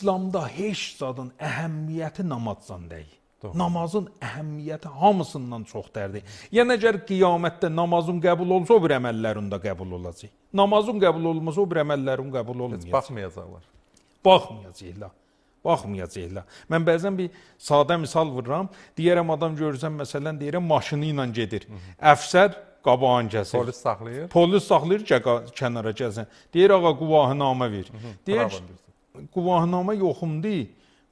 İslamda heç zadın əhəmiyyəti namazdan deyil. Doğru. Namazın əhəmiyyəti hamısından çoxdərdir. Yəni əgər qiyamətdə namazın qəbul olsa, o bir əməllərin də qəbul olacaq. Namazın qəbul olmasa, o bir əməllərin qəbul Heç olmayacaq. baxmayacaqlar. Baxmayacaqlar. Baxmayacaqlar. Mən bəzən bir sadə misal vururam. Deyirəm adam görürsən məsələn deyirəm maşını ilə gedir. Əfsər qabağın kəsir. Polis saxlayır. Polis saxlayır kənara gəlsin. Deyir ağa quvahınamə ver. Deyir Bravo deyirsən. Quvahınamə yoxumdur.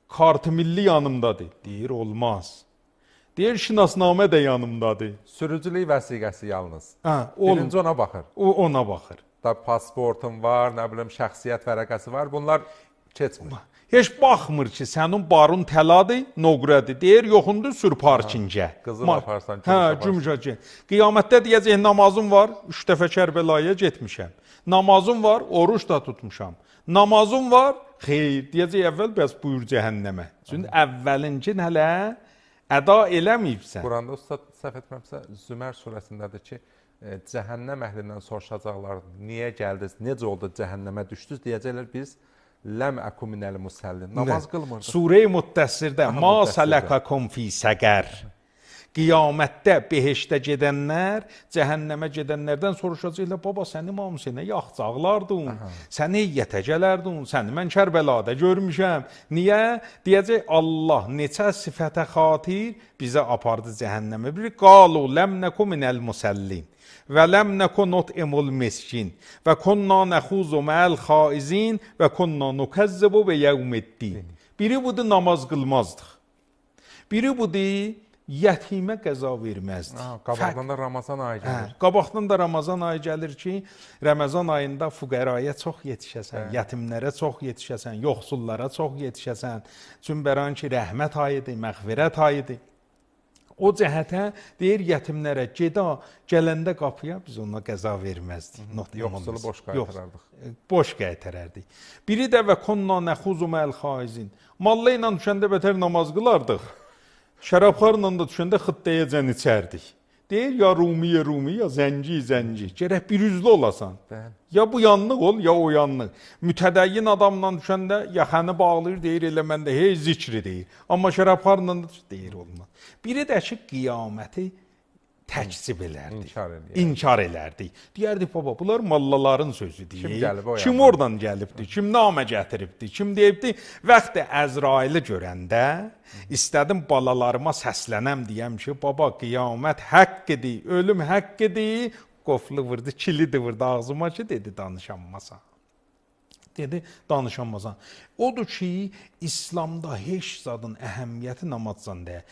Kartı milli yanımdadır. Deyir olmaz. Deyir şinasnamə də yanımdadır. Sürücülük vəsiqəsi yalnız. Hə, Birinci ona baxır. o ona baxır. Da pasportun var, nə bilim şəxsiyyət vərəqəsi var. Bunlar keçmir. Heç baxmır ki, sənin barın təladır, noqradır. Deyir, yoxundur sür parkingə. qızıl Ma- aparsan, Hə, aparsan. gümüşəcə. Qiyamətdə deyəcək namazım var, 3 dəfə Kərbəlaya getmişəm. Namazım var, oruç da tutmuşam. Namazım var, xeyr, deyəcək əvvəl bəs buyur cəhənnəmə. Çünki əvvəlincin hələ əda eləməyibsən. Quranda ustad səhv etmirəmsə Zümər surəsindədir ki, e, cəhənnəm əhlindən soruşacaqlar, niyə gəldiniz, necə oldu cəhənnəmə düşdünüz? Deyəcəklər biz ləm əku minəl musallin. Namaz qılmırdıq. Surə-i Müddəssirdə Aha, ma salakakum fi səqər. Qiyamətdə behişdə gedənlər cəhənnəmə gedənlərdən soruşacaqlar: "Baba, səni mamsənə yaxcaqlardın, səni yətə gələrdin, səni mən Kərbəlada görmüşəm." Niyə? Deyəcək Allah neçə sifətə xatir bizə apardı cəhənnəmə. Bir qalu lam nakum minəl musallin və ləm nəkun nut'imul miskin və kunna nəxuzu mə'al xaizin və kunna nukəzzibu bi yevmiddin. Biri budur namaz qılmazdıq. Biri budur yetimə qəza verməzdik. Ha, qabaqdan da Ramazan ayı Hə, gəlir. qabaqdan da Ramazan ayı gəlir ki, Ramazan ayında fuqaraya çox yetişəsən, Hə. yetimlərə çox yetişəsən, yoxsullara çox yetişəsən. Çünbəran ki, rəhmət ayıdır, məğfirət ayıdır. O cəhətə deyir yetimlərə geda gələndə qapıya biz ona qəza verməzdik. Yoxsulu boş qaytarardıq. Yox, boş qaytarardıq. Biri də və kunna nəxuzu məl xaizin. Malla ilə düşəndə bətər namaz qılardıq. Şərabxarla da düşəndə xıttayacən içərdik. Deyir ya Rumiyə Rumi ya zənci zənci. Gərək bir üzlü olasan. Bəli. Ya bu yanlıq ol, ya o yanlıq. Mütədəyyin adamla düşəndə yaxanı bağlayır, deyir elə məndə hey zikri deyir. Amma şərabxarla da deyir olmaz. Biri də ki qiyaməti təkzib elərdi. İnkar eləyər. İnkar elərdi. Deyərdi baba, bunlar mallaların sözüdür. Kim gəlib o Kim yandan? oradan gəlibdi? Kim namə gətiribdi? Kim deyibdi? Vaxtı Əzraili görəndə istədim balalarıma səslənəm deyəm ki, baba qiyamət haqq idi, ölüm haqq idi. Qoflu vurdu, kilidi vurdu ağzıma ki, dedi danışanmasan. Dedi, danışanmasan. Odur ki, İslamda heç zadın əhəmiyyəti namazdan deyil.